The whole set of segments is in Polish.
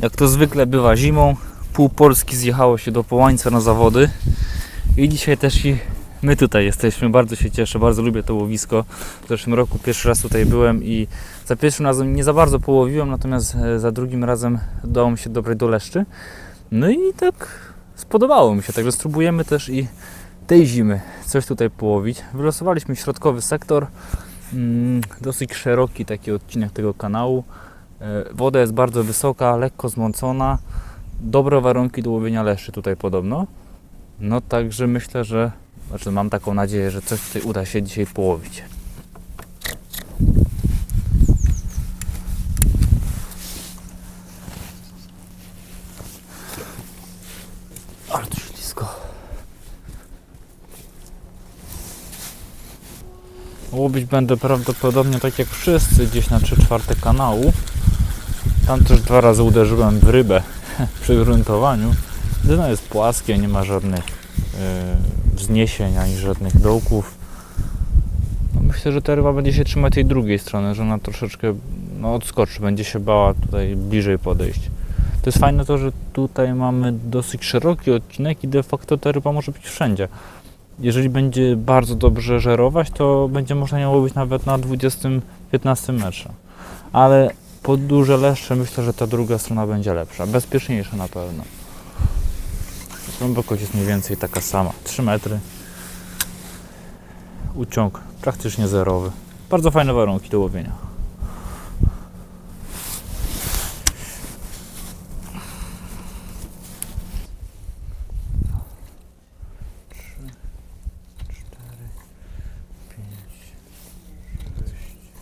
Jak to zwykle bywa zimą, pół Polski zjechało się do Połańca na zawody. I dzisiaj też i my tutaj jesteśmy. Bardzo się cieszę, bardzo lubię to łowisko. W zeszłym roku pierwszy raz tutaj byłem i za pierwszym razem nie za bardzo połowiłem, natomiast e, za drugim razem udało mi się dobrać do leszczy. No i tak spodobało mi się, także spróbujemy też i tej zimy coś tutaj połowić. Wylosowaliśmy środkowy sektor, mm, dosyć szeroki taki odcinek tego kanału. E, Woda jest bardzo wysoka, lekko zmącona. Dobre warunki do łowienia leszczy tutaj podobno. No także myślę, że znaczy mam taką nadzieję, że coś tutaj uda się dzisiaj połowić. Ale ślisko. Łowić będę prawdopodobnie tak jak wszyscy, gdzieś na 3 czwarte kanału. Tam też dwa razy uderzyłem w rybę przy gruntowaniu. Dno jest płaskie, nie ma żadnych yy, wzniesień ani żadnych dołków. No myślę, że ta ryba będzie się trzymać tej drugiej strony, że ona troszeczkę no, odskoczy, będzie się bała tutaj bliżej podejść. To jest fajne to, że tutaj mamy dosyć szeroki odcinek i de facto ta ryba może być wszędzie. Jeżeli będzie bardzo dobrze żerować, to będzie można ją łowić nawet na 20-15 metrze. Ale po duże leszcze myślę, że ta druga strona będzie lepsza, bezpieczniejsza na pewno. Głębokość jest mniej więcej taka sama, 3 metry. Uciąg praktycznie zerowy. Bardzo fajne warunki do łowienia. Trzy, cztery, pięć, sześć,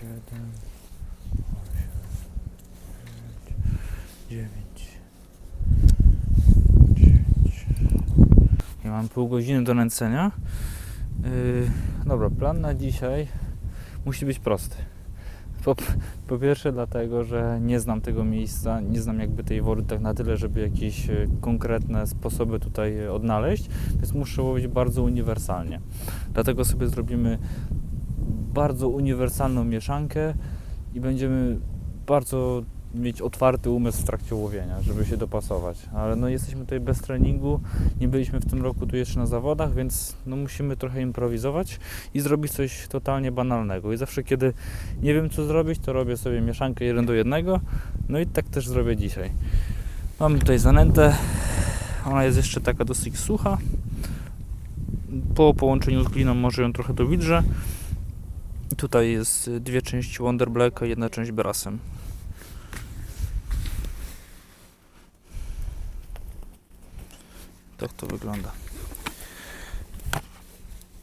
siedem, osiem, dziewięć, dziesięć. Ja mam pół godziny do nęcenia. Yy, dobra, plan na dzisiaj musi być prosty. Po, po pierwsze dlatego, że nie znam tego miejsca, nie znam jakby tej wody tak na tyle, żeby jakieś e, konkretne sposoby tutaj odnaleźć, więc muszę łowić bardzo uniwersalnie. Dlatego sobie zrobimy bardzo uniwersalną mieszankę i będziemy bardzo mieć otwarty umysł w trakcie łowienia, żeby się dopasować. Ale no jesteśmy tutaj bez treningu, nie byliśmy w tym roku tu jeszcze na zawodach, więc no musimy trochę improwizować i zrobić coś totalnie banalnego. I zawsze kiedy nie wiem co zrobić, to robię sobie mieszankę jeden do jednego. No i tak też zrobię dzisiaj. Mamy tutaj zanętę. Ona jest jeszcze taka dosyć sucha. Po połączeniu z gliną może ją trochę dowidrzę. Tutaj jest y, dwie części Wonder Blacka, jedna część Brasem. Tak to wygląda.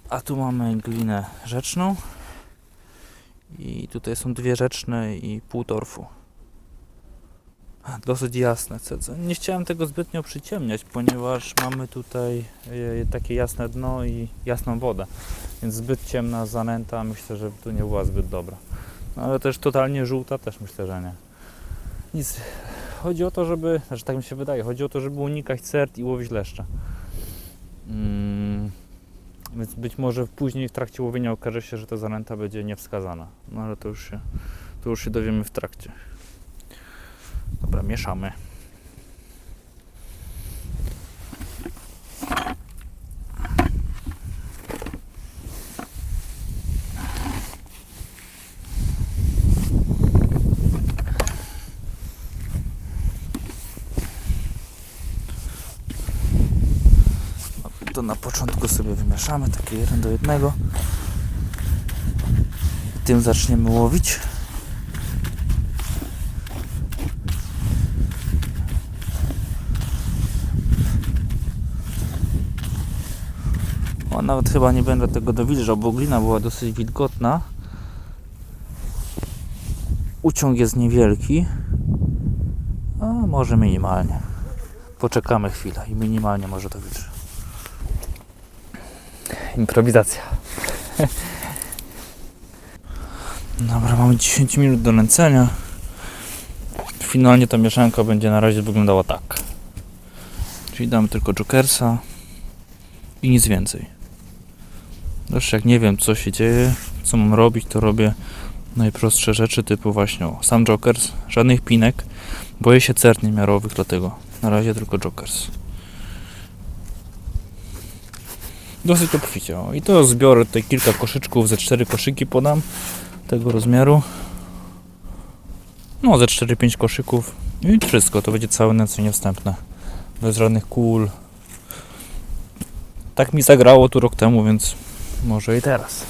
A tu mamy glinę rzeczną. I tutaj są dwie rzeczne i pół torfu. Dosyć jasne. Nie chciałem tego zbytnio przyciemniać, ponieważ mamy tutaj e, takie jasne dno i jasną wodę. Więc zbyt ciemna zanęta myślę, że tu nie była zbyt dobra. No, ale też totalnie żółta też myślę, że nie. Nic. Chodzi o to, żeby, znaczy tak mi się wydaje, chodzi o to, żeby unikać cert i łowić leszcze. Mm, więc być może później w trakcie łowienia okaże się, że ta zanęta będzie niewskazana. No ale to już się, to już się dowiemy w trakcie. Dobra, mieszamy. To na początku sobie wymieszamy, takie jeden do jednego. Tym zaczniemy łowić. O, nawet chyba nie będę tego dowilżał, bo glina była dosyć wilgotna. Uciąg jest niewielki. A może minimalnie. Poczekamy chwilę i minimalnie może to wilży. Improwizacja. Dobra, mamy 10 minut do nęcenia. Finalnie ta mieszanka będzie na razie wyglądała tak. Czyli damy tylko Jokersa i nic więcej. Zresztą jak nie wiem co się dzieje, co mam robić, to robię najprostsze rzeczy typu właśnie o, sam Jokers, żadnych pinek. Boję się cert niemiarowych, dlatego na razie tylko Jokers. Dosyć obficie. I to zbiorę tutaj kilka koszyczków, ze cztery koszyki podam tego rozmiaru. No, ze 4-5 koszyków. I wszystko, to będzie całe nęcenie wstępne. Bez żadnych kul. Tak mi zagrało tu rok temu, więc może i teraz.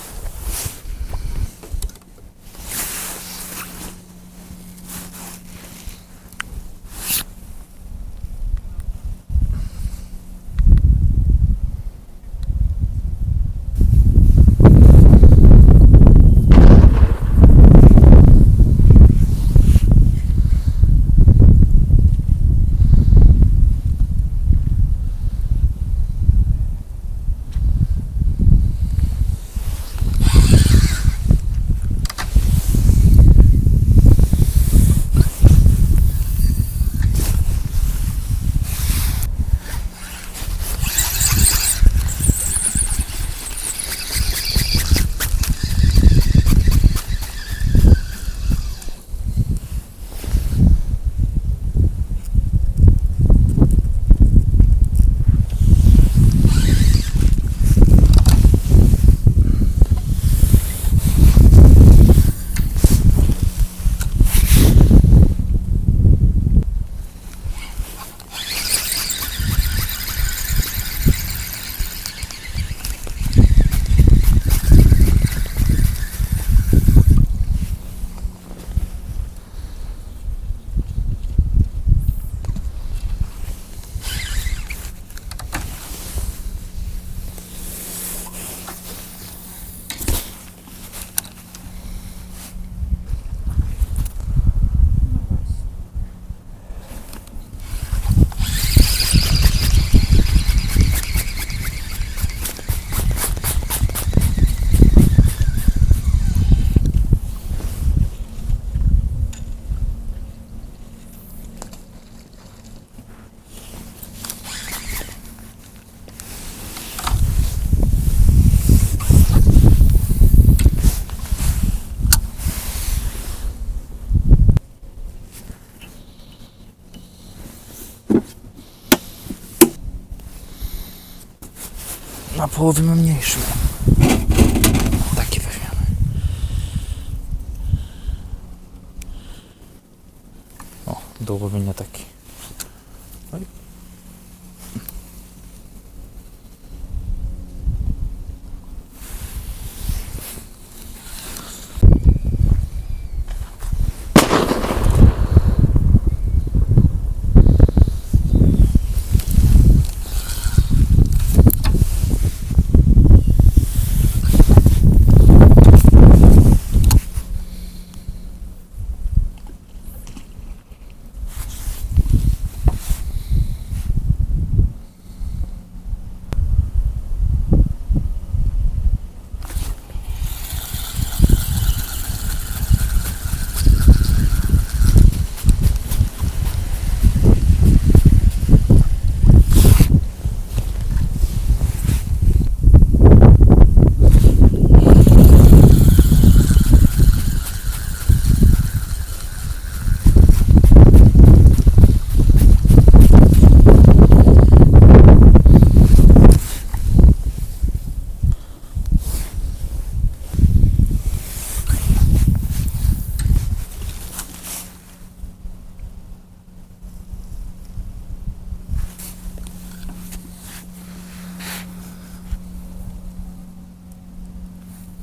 Mam mniejszy. Taki weźmiemy. O, do łowienia taki. Oj.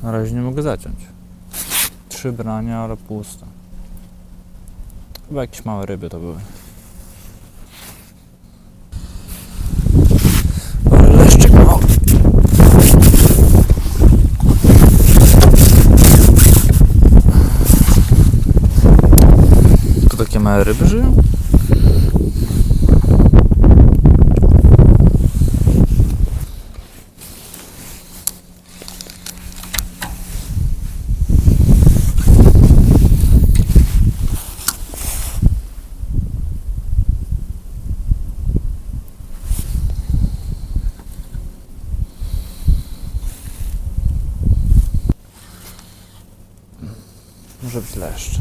Na razie nie mogę zaciąć. Trzy brania, ale puste. Chyba jakieś małe ryby to były. Leszczyk mały. Tu takie małe ryby żyją? Może być leszcz.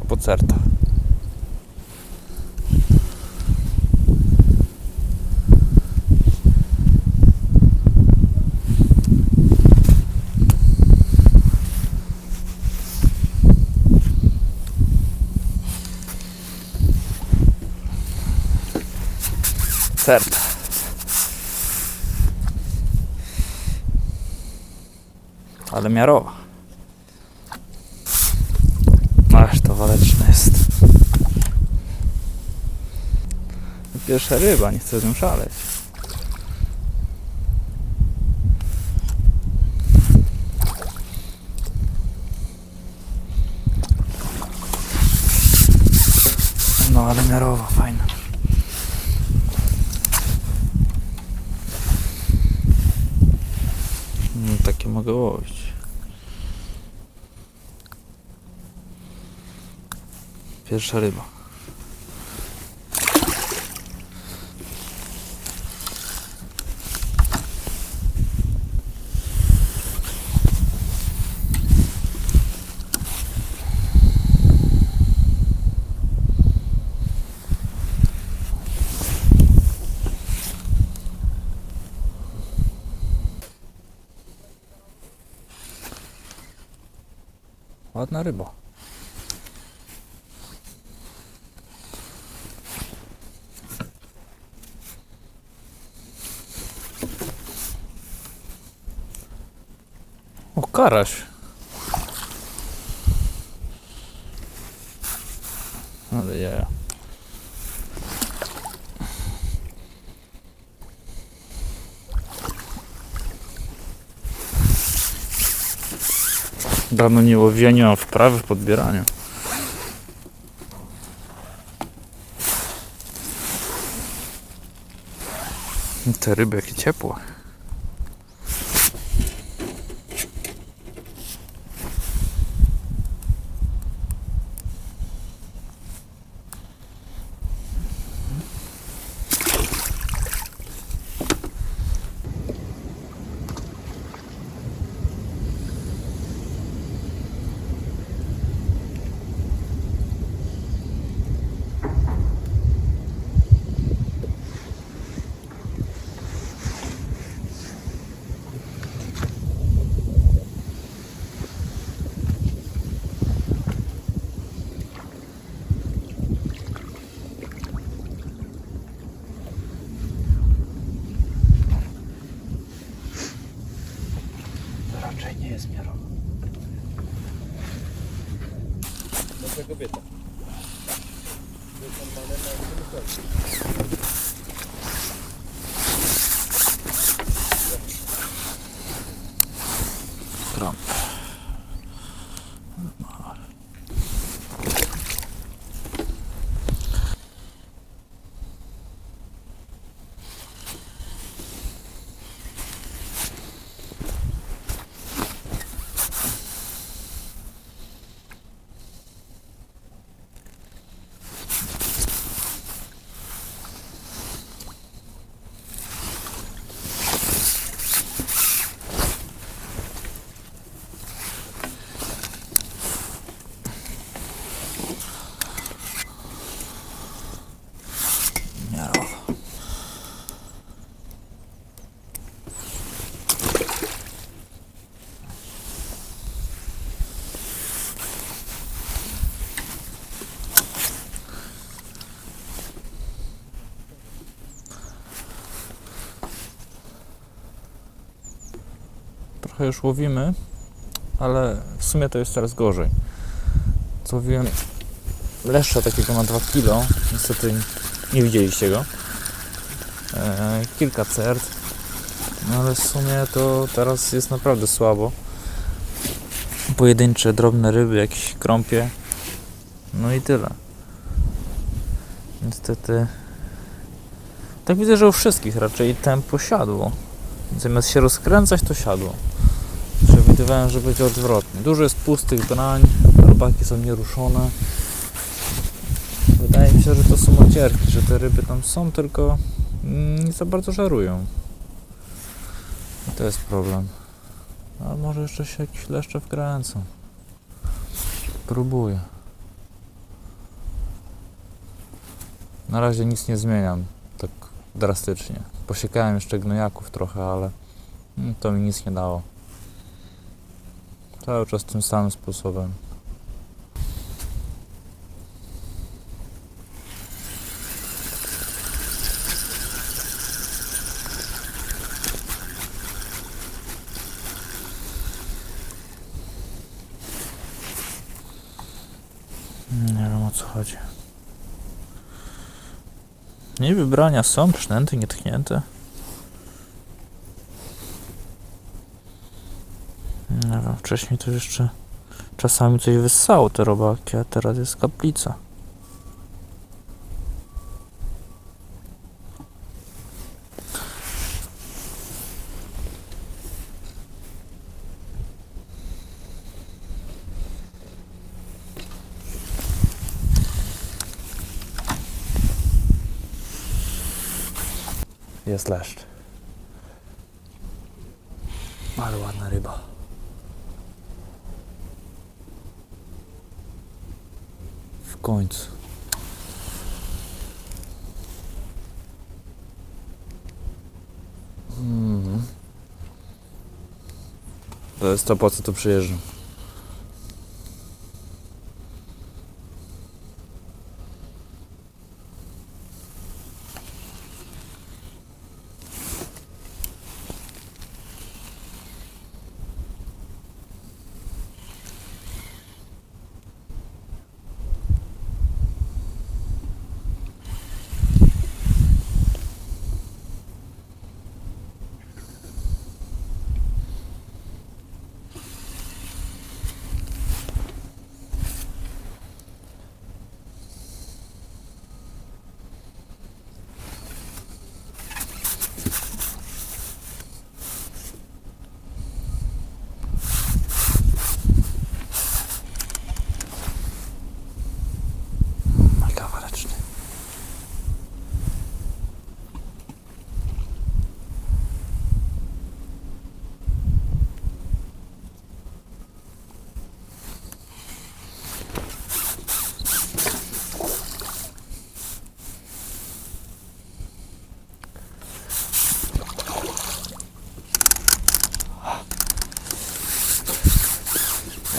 Albo certa. Certa. Ale miarowa. Ależ to waleczne jest. Pierwsza ryba, nie chcę z nią szaleć. No ale miarowa, fajna. No, takie mogę łowić. Pierwsza ryba. Ładna ryba. Karaś. Ale ja. Dawno nie łowiłem, nie mam wprawy w podbieraniu. Te ryby jakie ciepłe. Trochę już łowimy, ale w sumie to jest coraz gorzej. Co łowiłem leszcza takiego na 2 kg, niestety nie widzieliście go. E, kilka cert, no ale w sumie to teraz jest naprawdę słabo. Pojedyncze drobne ryby, jakieś krąpie, no i tyle. Niestety, tak widzę, że u wszystkich raczej tempo siadło. Zamiast się rozkręcać, to siadło. Przewidywałem, że będzie odwrotnie. Dużo jest pustych brań, robaki są nieruszone. Wydaje mi się, że to są ocierki, że te ryby tam są, tylko mm, nie za bardzo żarują. I to jest problem. A może jeszcze się jakieś leszcze wkręcą. Próbuję. Na razie nic nie zmieniam tak drastycznie. Posiekałem jeszcze gnojaków trochę, ale mm, to mi nic nie dało. Cały czas tym samym sposobem. Nie wiem o co chodzi. Nie wybrania są przynęty, nietknięte. Nie wiem, wcześniej to jeszcze czasami coś wyssało te robaki, a teraz jest kaplica. Jest leszcz. Ale ładna ryba. Końcu. Mhm. To jest to, po co tu przyjeżdżam. Mega waleczny.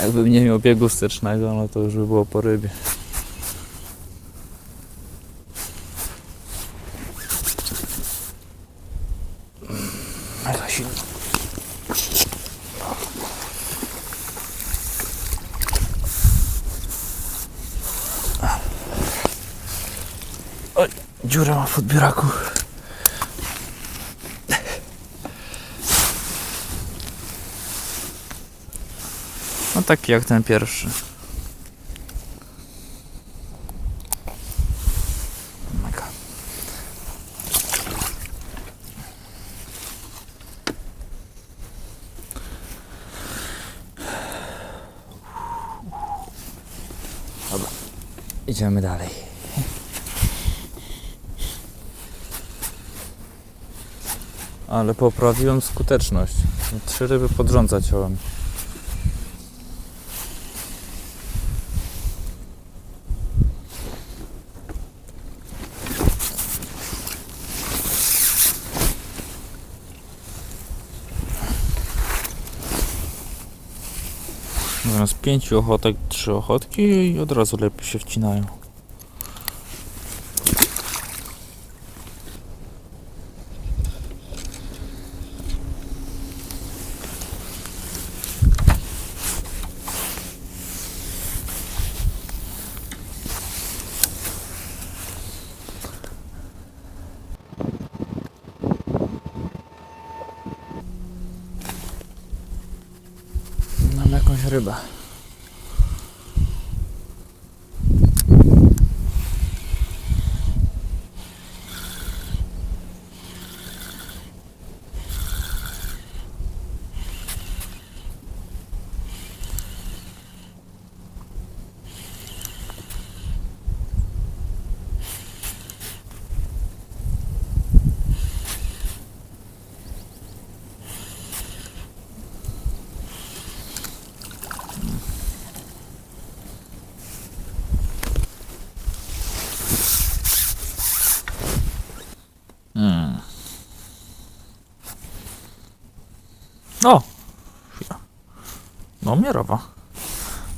Jakbym nie miał biegu wstecznego, no to już by było po rybie. Mega dziurę ma w odbieraku. Taki jak ten pierwszy. Idziemy dalej. Ale poprawiłem skuteczność. Trzy ryby pod rząd zaciąłem. Zamiast pięciu ochotek, trzy ochotki i od razu lepiej się wcinają. No, miarowa.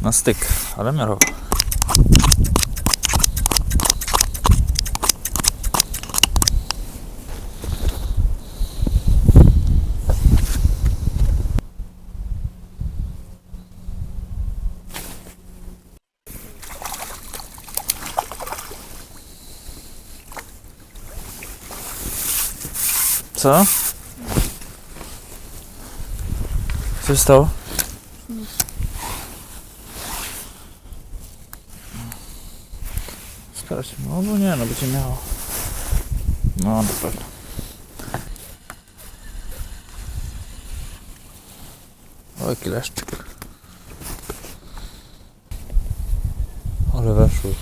Na styk, ale miarowa. Co? Co się stało? Sprawdź, no bo nie, no będzie miało. No na pewno. O, jaki leszczyk. Ale weszły.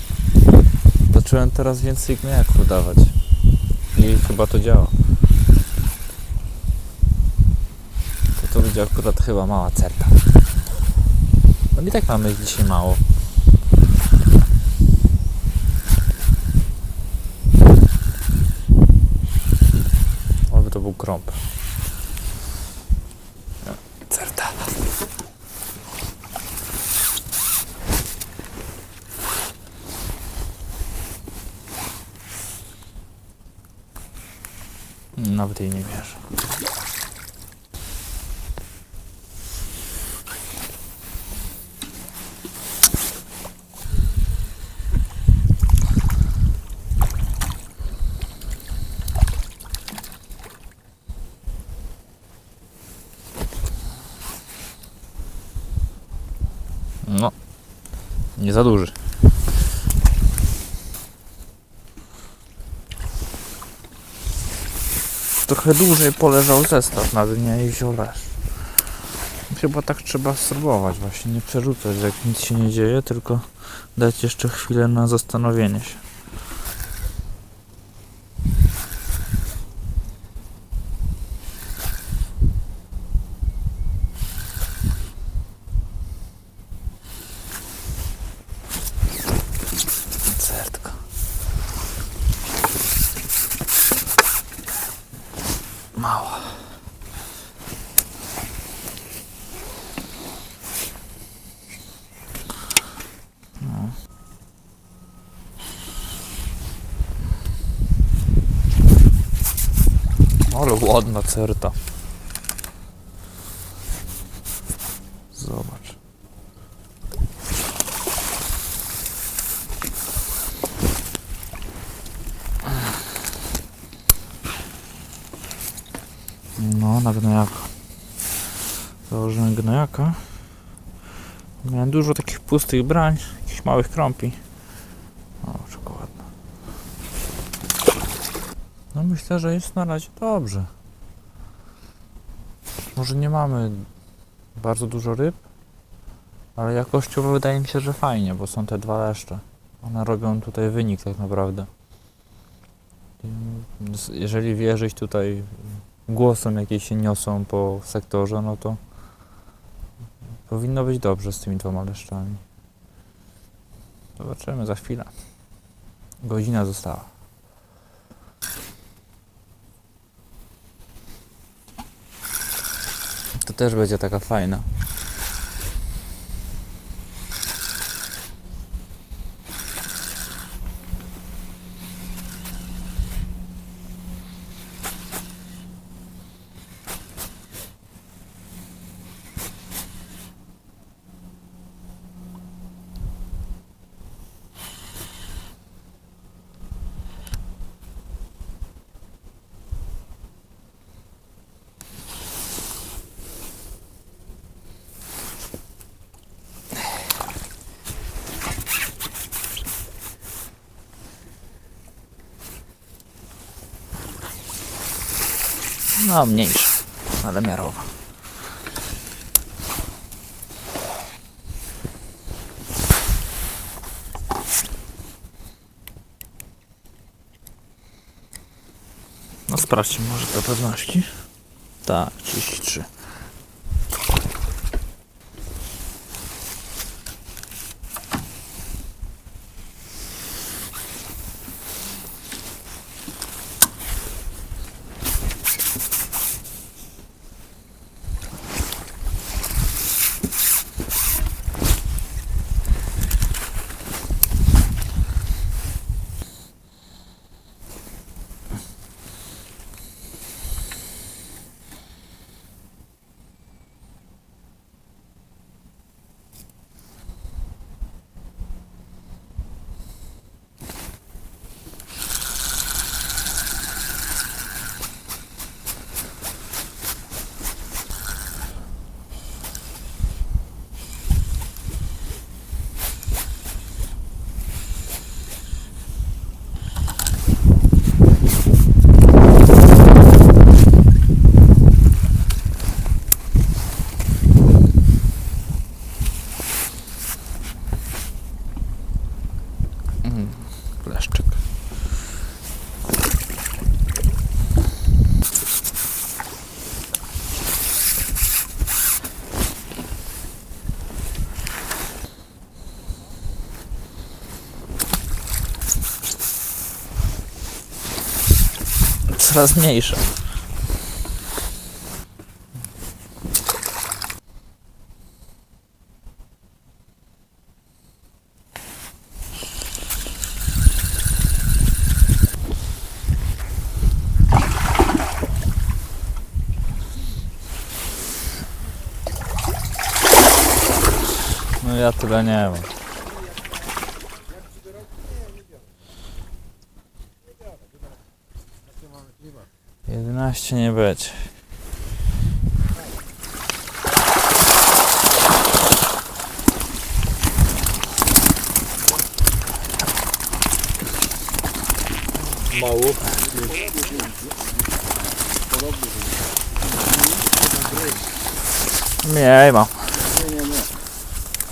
Zacząłem teraz więcej gniaków dawać. I chyba to działa. To to będzie akurat chyba mała certa. No i tak mamy dzisiaj mało. Krąb. Certa. Nawet jej nie wierzę. No, nie za duży. Trochę dłużej poleżał zestaw na dnie i lesz. Chyba tak trzeba spróbować właśnie, nie przerzucać jak nic się nie dzieje, tylko dać jeszcze chwilę na zastanowienie się. Certka. Mała. No. Ale ładna certa. Zobacz. No, na gnojaka. Założyłem gnojaka. Miałem dużo takich pustych brań, jakichś małych krąpi. O, czekoladna. No myślę, że jest na razie dobrze. Może nie mamy bardzo dużo ryb, ale jakościowo wydaje mi się, że fajnie, bo są te dwa leszcze. One robią tutaj wynik tak naprawdę. Jeżeli wierzyć tutaj głosom, jakie się niosą po sektorze, no to powinno być dobrze z tymi dwoma leszczami. Zobaczymy za chwilę. Godzina została. To też będzie taka fajna. No, mniejsza, ale miarowa. No sprawdźmy może dla pewności. Tak, 33. coraz mniejsze. No ja tyle nie mam. 11 nie będzie. Mało. Nie ma. Nie, nie, nie.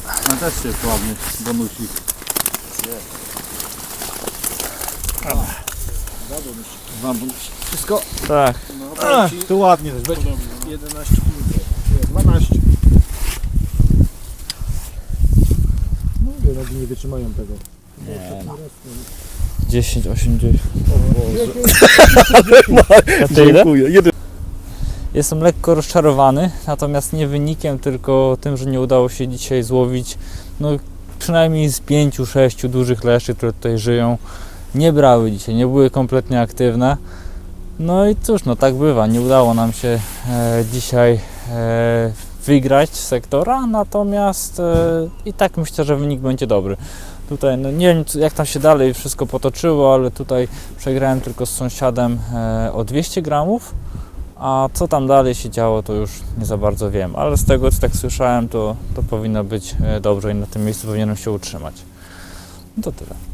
A też jest ładny bonusik. Dwa bonusy. Wszystko? Tak. No, Ach, to ładnie też będzie. 11 minut. 12. No mówię, nogi nie wytrzymają tego. Nie no. 10, 80. O A ty ile? Dziękuję. Jeden. Jestem lekko rozczarowany, natomiast nie wynikiem, tylko tym, że nie udało się dzisiaj złowić no, przynajmniej z pięciu, sześciu dużych leszy, które tutaj żyją. Nie brały dzisiaj, nie były kompletnie aktywne. No i cóż, no tak bywa, nie udało nam się e, dzisiaj e, wygrać sektora, natomiast e, i tak myślę, że wynik będzie dobry. Tutaj, no nie wiem jak tam się dalej wszystko potoczyło, ale tutaj przegrałem tylko z sąsiadem e, o 200 gramów. A co tam dalej się działo, to już nie za bardzo wiem, ale z tego co tak słyszałem, to, to powinno być e, dobrze i na tym miejscu powinienem się utrzymać. No to tyle.